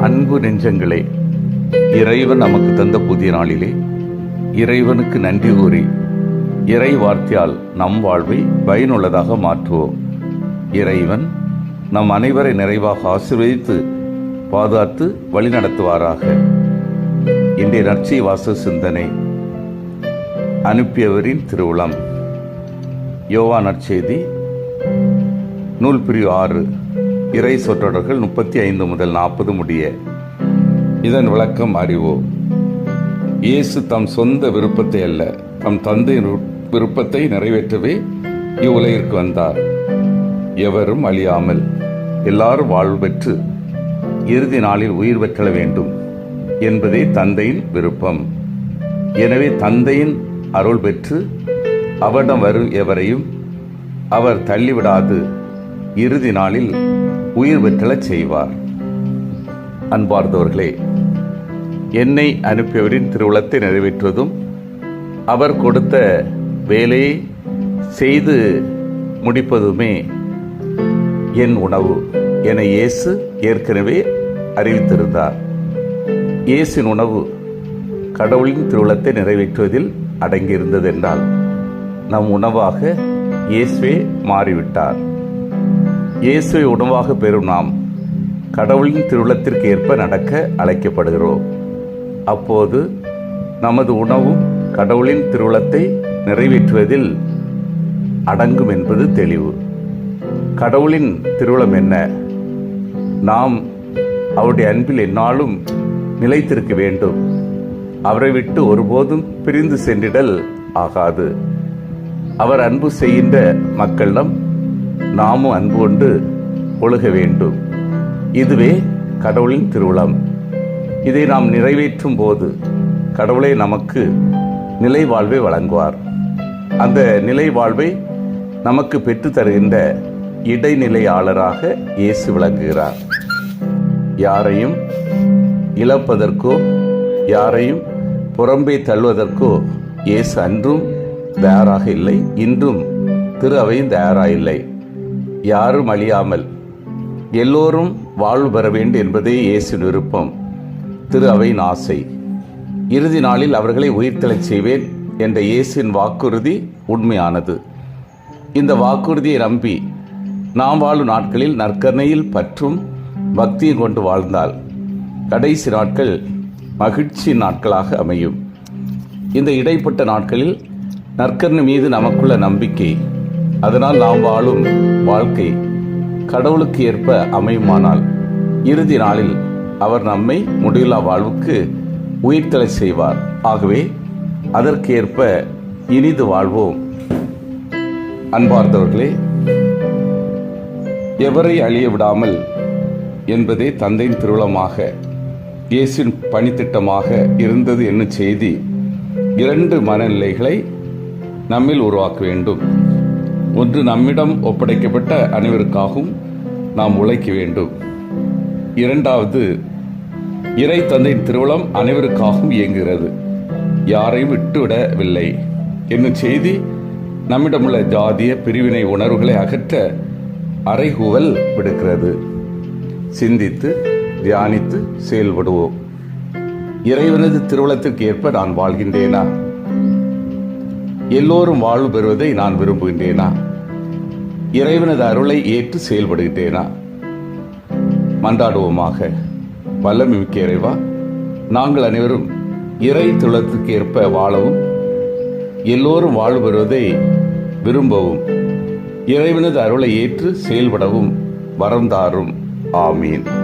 அன்பு நெஞ்சங்களே இறைவன் நமக்கு தந்த புதிய நாளிலே இறைவனுக்கு நன்றி கூறி இறை வார்த்தையால் நம் வாழ்வை பயனுள்ளதாக மாற்றுவோம். இறைவன் நம் அனைவரை நிறைவாக ஆசீர்வதித்து பாதுகாத்து வழிநடத்துவாராக. இன்றைய நற்சி வாச சிந்தனை அனுப்பியவரின் திருவுளம். யோவா நற்செய்தி நூல் பிரிவு ஆறு. இறை சொற்றொடர்கள் முப்பத்தி ஐந்து முதல் நாற்பது முடிய இதன் விளக்கம் அறிவோம் இயேசு தம் சொந்த விருப்பத்தை அல்ல தம் தந்தையின் விருப்பத்தை நிறைவேற்றவே இவ்வுலகிற்கு வந்தார். எவரும் அழியாமல் எல்லாரும் வாழ்வு பெற்று இறுதி நாளில் உயிர் பெற்றல வேண்டும் என்பதே தந்தையின் விருப்பம். எனவே தந்தையின் அருள் பெற்று அவரிடம் வரும் எவரையும் அவர் தள்ளிவிடாது. இறுதி நாளில் உயிர் பெற்றலச் செய்வார். அன்பார்ந்தவர்களே என்னை அனுப்பியவரின் திருவிழத்தை நிறைவேற்றுவதும் அவர் கொடுத்த வேலையை செய்து முடிப்பதுமே என் உணவு என இயேசு ஏற்கனவே அறிவித்திருந்தார். இயேசின் உணவு கடவுளின் திருவிழத்தை நிறைவேற்றுவதில் அடங்கியிருந்தது என்றால் நம் உணவாக இயேசுவே மாறிவிட்டார். இயேசுவை உணவாக பெறும் நாம் கடவுளின் திருவிழத்திற்கு ஏற்ப நடக்க அழைக்கப்படுகிறோம். அப்போது நமது உணவும் கடவுளின் திருவிழத்தை நிறைவேற்றுவதில் அடங்கும் என்பது தெளிவு. கடவுளின் திருவுளம் என்ன? நாம் அவருடைய அன்பில் என்னாலும் நிலைத்திருக்க வேண்டும். அவரை விட்டு ஒருபோதும் பிரிந்து சென்றிடல் ஆகாது. அவர் அன்பு செய்கின்ற மக்களிடம் நாமும் அன்பு கொண்டு ஒழுக வேண்டும். இதுவே கடவுளின் திருவுளம். இதை நாம் நிறைவேற்றும் போது கடவுளே நமக்கு நிலை வாழ்வை வழங்குவார். அந்த நிலை வாழ்வை நமக்கு பெற்றுத் தருகின்ற இடைநிலையாளராக இயேசு விளங்குகிறார். யாரையும் இழப்பதற்கோ யாரையும் புறம்பே தள்ளுவதற்கோ இயேசு அன்றும் தயாராக இல்லை இன்றும் திரு அவையும் தயாராக இல்லை. யாரும் அழியாமல் எல்லோரும் வாழ்வு பெற வேண்டும் என்பதே இயேசு விருப்பம். திரு அவையின் ஆசை இறுதி நாளில் அவர்களை உயிர்த்தெழச் செய்வேன் என்ற இயேசுவின் வாக்குறுதி உண்மையானது. இந்த வாக்குறுதியை நம்பி நாம் வாழும் நாட்களில் நற்கருணையில் பற்றும் பக்தியும் கொண்டு வாழ்ந்தால் கடைசி நாட்கள் மகிழ்ச்சி நாட்களாக அமையும். இந்த இடைப்பட்ட நாட்களில் நற்கருணை மீது நமக்குள்ள நம்பிக்கை அதனால் நாம் வாழும் வாழ்க்கை கடவுளுக்கு ஏற்ப அமையுமானால் இறுதி நாளில் அவர் நம்மை முடிவில்லா வாழ்வுக்கு உயிர்த்தலை செய்வார். ஆகவே அதற்கேற்ப இனிது வாழ்வோம். அன்பார்ந்தவர்களே எவரை அழிய விடாமல் என்பதே தந்தையின் திருவிழமாக இயேசின் பணித்திட்டமாக இருந்தது என்னும் செய்தி இரண்டு மனநிலைகளை நம்மில் உருவாக்க வேண்டும். ஒன்று நம்மிடம் ஒப்படைக்கப்பட்ட அனைவருக்காகவும் நாம் உழைக்க வேண்டும். இரண்டாவது இறை தந்தையின் திருவிழம் அனைவருக்காகவும் இயங்குகிறது. யாரையும் விட்டுவிடவில்லை. என்னும் செய்தி நம்மிடமுள்ள ஜாதிய பிரிவினை உணர்வுகளை அகற்ற அறைகூவல் விடுக்கிறது. சிந்தித்து தியானித்து செயல்படுவோம். இறைவனது திருவுளத்திற்கு ஏற்ப நான் வாழ்கின்றேனா? எல்லோரும் வாழ்வு பெறுவதை நான் விரும்புகின்றேனா? இறைவனது அருளை ஏற்று செயல்படுகின்றேனா? மன்றாடுவோமாக வல்லமை மிக்க இறைவா நாங்கள் அனைவரும் இறை துளத்துக்கு ஏற்ப வாழவும் எல்லோரும் வாழ்வு பெறுவதை விரும்பவும் இறைவனது அருளை ஏற்று செயல்படவும் வரம் தாரும். ஆமீன்.